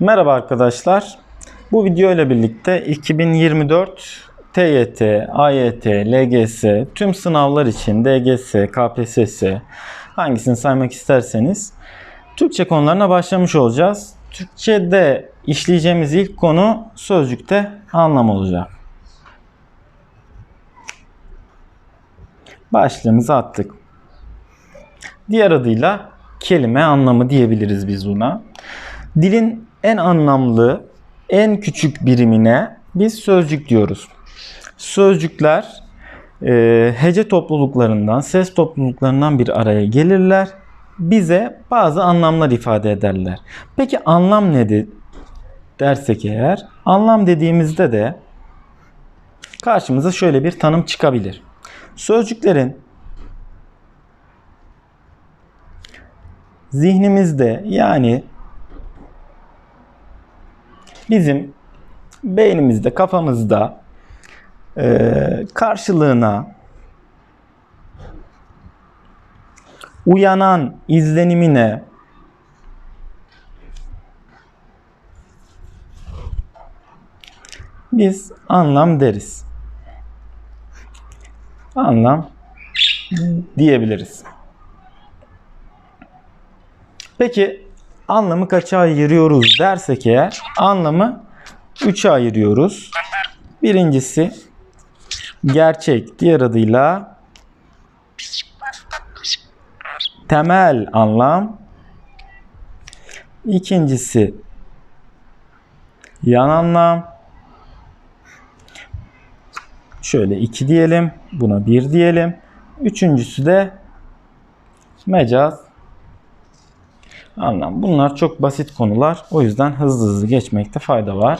Merhaba arkadaşlar. Bu video ile birlikte 2024 TYT, AYT, LGS, tüm sınavlar için DGS, KPSS hangisini saymak isterseniz Türkçe konularına başlamış olacağız. Türkçe'de işleyeceğimiz ilk konu sözcükte anlam olacak. Başlığımızı attık. Diğer adıyla kelime anlamı diyebiliriz biz buna. Dilin en anlamlı, en küçük birimine biz sözcük diyoruz. Sözcükler e, hece topluluklarından, ses topluluklarından bir araya gelirler. Bize bazı anlamlar ifade ederler. Peki anlam nedir dersek eğer, anlam dediğimizde de karşımıza şöyle bir tanım çıkabilir. Sözcüklerin zihnimizde yani bizim beynimizde, kafamızda e, karşılığına uyanan izlenimine biz anlam deriz. Anlam diyebiliriz. Peki anlamı kaça ayırıyoruz dersek eğer anlamı 3'e ayırıyoruz. Birincisi gerçek, diğer adıyla temel anlam. İkincisi yan anlam. Şöyle 2 diyelim. Buna 1 diyelim. Üçüncüsü de mecaz anlam. Bunlar çok basit konular. O yüzden hızlı hızlı geçmekte fayda var.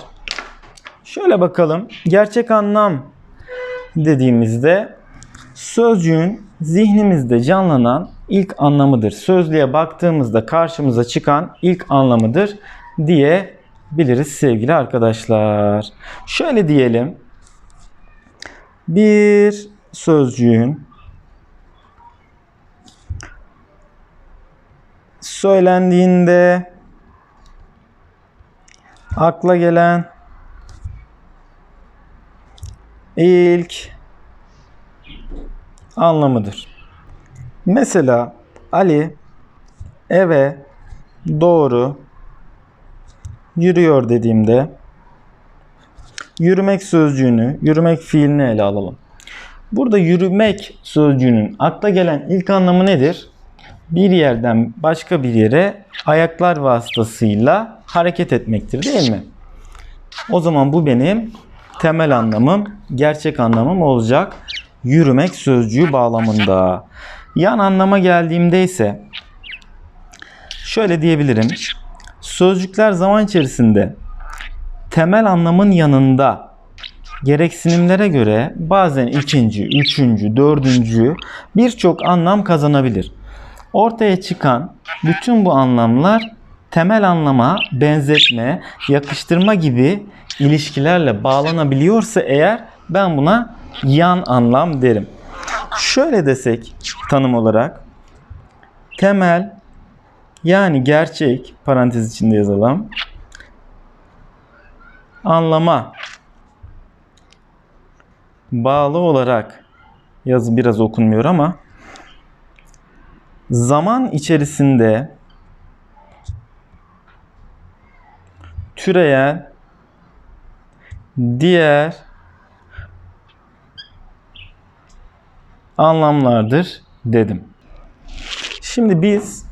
Şöyle bakalım. Gerçek anlam dediğimizde sözcüğün zihnimizde canlanan ilk anlamıdır. Sözlüğe baktığımızda karşımıza çıkan ilk anlamıdır diyebiliriz sevgili arkadaşlar. Şöyle diyelim. Bir sözcüğün söylendiğinde akla gelen ilk anlamıdır. Mesela Ali eve doğru yürüyor dediğimde yürümek sözcüğünü, yürümek fiilini ele alalım. Burada yürümek sözcüğünün akla gelen ilk anlamı nedir? Bir yerden başka bir yere ayaklar vasıtasıyla hareket etmektir değil mi? O zaman bu benim temel anlamım, gerçek anlamım olacak. Yürümek sözcüğü bağlamında. Yan anlama geldiğimde ise şöyle diyebilirim. Sözcükler zaman içerisinde temel anlamın yanında gereksinimlere göre bazen ikinci, üçüncü, dördüncü birçok anlam kazanabilir. Ortaya çıkan bütün bu anlamlar temel anlama, benzetme, yakıştırma gibi ilişkilerle bağlanabiliyorsa eğer ben buna yan anlam derim. Şöyle desek tanım olarak temel yani gerçek parantez içinde yazalım. Anlama bağlı olarak yazı biraz okunmuyor ama zaman içerisinde türeyen diğer anlamlardır dedim. Şimdi biz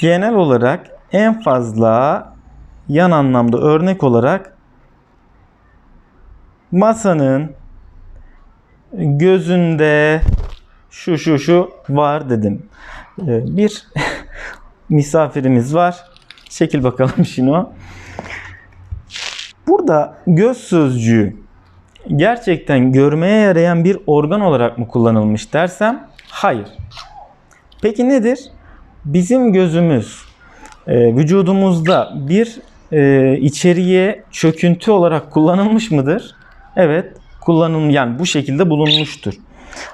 genel olarak en fazla yan anlamda örnek olarak masanın gözünde şu şu şu var dedim. Ee, Bir misafirimiz var. Çekil bakalım Şino. Burada göz sözcüğü gerçekten görmeye yarayan bir organ olarak mı kullanılmış dersem hayır. Peki nedir? Bizim gözümüz e, vücudumuzda bir e, içeriğe çöküntü olarak kullanılmış mıdır? Evet, kullanım yani bu şekilde bulunmuştur.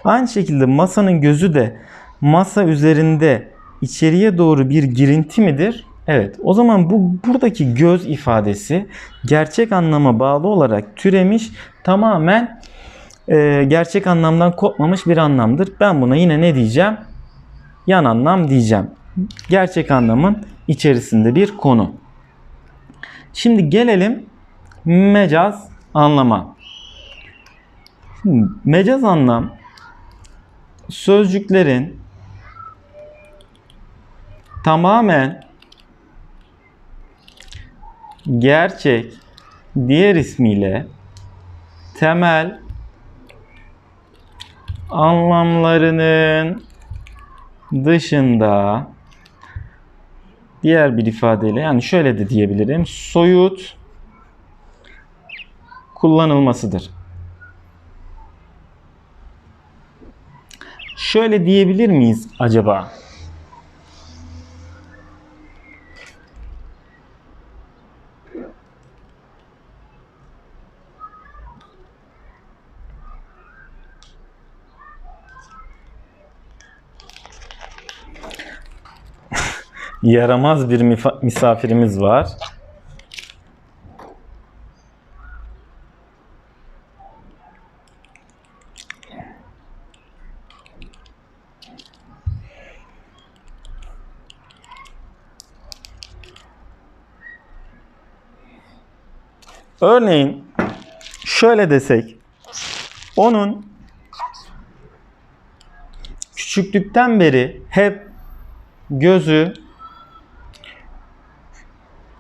Aynı şekilde masanın gözü de masa üzerinde içeriye doğru bir girinti midir? Evet, o zaman bu buradaki göz ifadesi gerçek anlama bağlı olarak türemiş, tamamen e, gerçek anlamdan kopmamış bir anlamdır. Ben buna yine ne diyeceğim? Yan anlam diyeceğim. Gerçek anlamın içerisinde bir konu. Şimdi gelelim mecaz anlama. Şimdi mecaz anlam sözcüklerin tamamen gerçek diğer ismiyle temel anlamlarının dışında diğer bir ifadeyle yani şöyle de diyebilirim soyut kullanılmasıdır. Şöyle diyebilir miyiz acaba? Yaramaz bir misafirimiz var. Örneğin şöyle desek onun küçüklükten beri hep gözü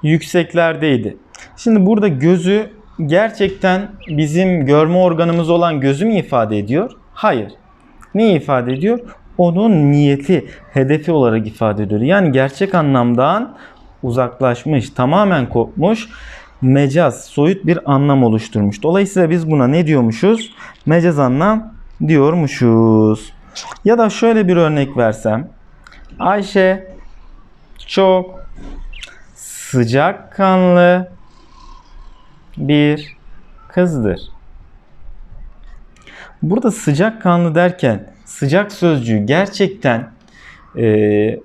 yükseklerdeydi. Şimdi burada gözü gerçekten bizim görme organımız olan gözü mü ifade ediyor? Hayır. Ne ifade ediyor? Onun niyeti, hedefi olarak ifade ediyor. Yani gerçek anlamdan uzaklaşmış, tamamen kopmuş, mecaz, soyut bir anlam oluşturmuş. Dolayısıyla biz buna ne diyormuşuz? Mecaz anlam diyormuşuz. Ya da şöyle bir örnek versem. Ayşe çok sıcakkanlı bir kızdır. Burada sıcakkanlı derken sıcak sözcüğü gerçekten e,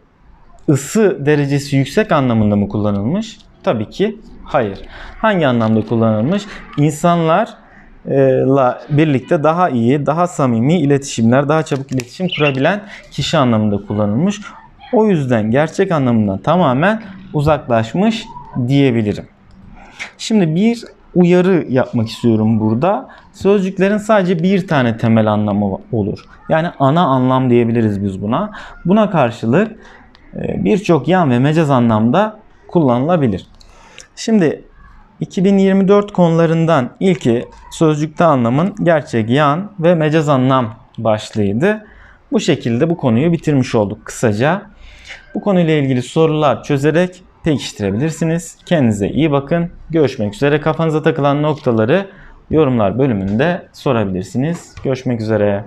ısı derecesi yüksek anlamında mı kullanılmış? Tabii ki hayır. Hangi anlamda kullanılmış? İnsanlarla birlikte daha iyi, daha samimi iletişimler, daha çabuk iletişim kurabilen kişi anlamında kullanılmış. O yüzden gerçek anlamından tamamen uzaklaşmış diyebilirim. Şimdi bir uyarı yapmak istiyorum burada. Sözcüklerin sadece bir tane temel anlamı olur. Yani ana anlam diyebiliriz biz buna. Buna karşılık e, birçok yan ve mecaz anlamda kullanılabilir. Şimdi 2024 konularından ilki sözcükte anlamın gerçek yan ve mecaz anlam başlığıydı. Bu şekilde bu konuyu bitirmiş olduk kısaca. Bu konuyla ilgili sorular çözerek pekiştirebilirsiniz. Kendinize iyi bakın. Görüşmek üzere. Kafanıza takılan noktaları yorumlar bölümünde sorabilirsiniz. Görüşmek üzere.